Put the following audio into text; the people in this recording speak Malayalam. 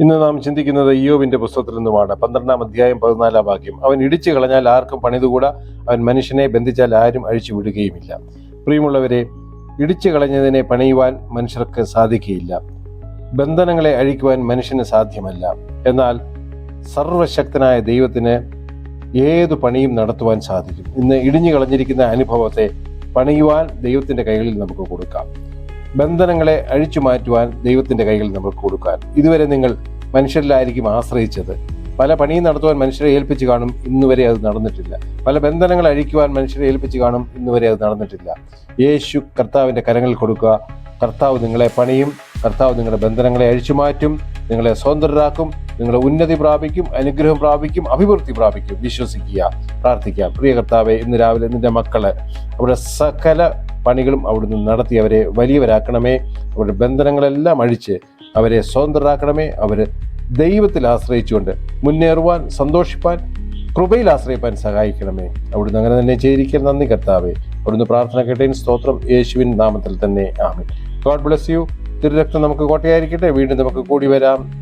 ഇന്ന് നാം ചിന്തിക്കുന്നത് ഇയോബിന്റെ പുസ്തകത്തിൽ നിന്നുമാണ്. പന്ത്രണ്ടാം അധ്യായം പതിനാലാം വാക്യം. അവൻ ഇടിച്ചു കളഞ്ഞാൽ ആർക്കും പണിതുകൂടാ. അവൻ മനുഷ്യനെ ബന്ധിച്ചാൽ ആരും അഴിച്ചു വിടുകയുമില്ല. പ്രിയമുള്ളവരെ ഇടിച്ചു കളഞ്ഞതിനെ പണിയുവാൻ മനുഷ്യർക്ക് സാധിക്കുകയില്ല ബന്ധനങ്ങളെ അഴിക്കുവാൻ മനുഷ്യന് സാധ്യമല്ല. എന്നാൽ സർവശക്തനായ ദൈവത്തിന് ഏതു പണിയും നടത്തുവാൻ സാധിക്കും. ഇന്ന് ഇടിഞ്ഞു കളഞ്ഞിരിക്കുന്ന അനുഭവത്തെ പണിയുവാൻ ദൈവത്തിന്റെ കൈകളിൽ നമുക്ക് കൊടുക്കാം. ബന്ധനങ്ങളെ അഴിച്ചു മാറ്റുവാൻ ദൈവത്തിന്റെ കൈകളിൽ നമുക്ക് കൊടുക്കാൻ. ഇതുവരെ നിങ്ങൾ മനുഷ്യരിലായിരിക്കും ആശ്രയിച്ചത്. പല പണിയും നടത്തുവാൻ മനുഷ്യരെ ഏൽപ്പിച്ച് കാണും ഇന്നുവരെ അത് നടന്നിട്ടില്ല. പല ബന്ധനങ്ങൾ അഴിക്കുവാൻ മനുഷ്യരെ ഏൽപ്പിച്ച് കാണും ഇന്നുവരെ അത് നടന്നിട്ടില്ല. യേശു കർത്താവിന്റെ കരങ്ങളിൽ കൊടുക്കുക. കർത്താവ് നിങ്ങളെ പണിയും കർത്താവ് നിങ്ങളുടെ ബന്ധനങ്ങളെ അഴിച്ചു മാറ്റും നിങ്ങളെ സ്വതന്ത്രരാക്കും നിങ്ങളെ ഉന്നതി പ്രാപിക്കും അനുഗ്രഹം പ്രാപിക്കും അഭിവൃദ്ധി പ്രാപിക്കും. വിശ്വസിക്കുക പ്രാർത്ഥിക്കുക പ്രിയ കർത്താവെ ഇന്ന് രാവിലെ നിന്റെ മക്കൾ അവരുടെ സകല പണികളും അവിടുന്ന് നടത്തി അവരെ വലിയവരാക്കണമേ. അവരുടെ ബന്ധനങ്ങളെല്ലാം അഴിച്ച് അവരെ സ്വതന്ത്രരാക്കണമേ. അവർ ദൈവത്തിൽ ആശ്രയിച്ചുകൊണ്ട് മുന്നേറുവാൻ സന്തോഷിപ്പാൻ കൃപയിൽ ആശ്രയിപ്പാൻ സഹായിക്കണമേ. അവിടുന്ന് അങ്ങനെ തന്നെ ചെയ്തിരിക്കാൻ നന്ദി കർത്താവേ. അവിടുന്ന് പ്രാർത്ഥന കേട്ടേൻ സ്തോത്രം. യേശുവിൻ നാമത്തിൽ തന്നെ. ആമേ ഗോഡ് ബ്ലസ് യു തിരുരക്തം നമുക്ക് കോട്ടയായിരിക്കട്ടെ. വീണ്ടും നമുക്ക് കൂടി വരാം.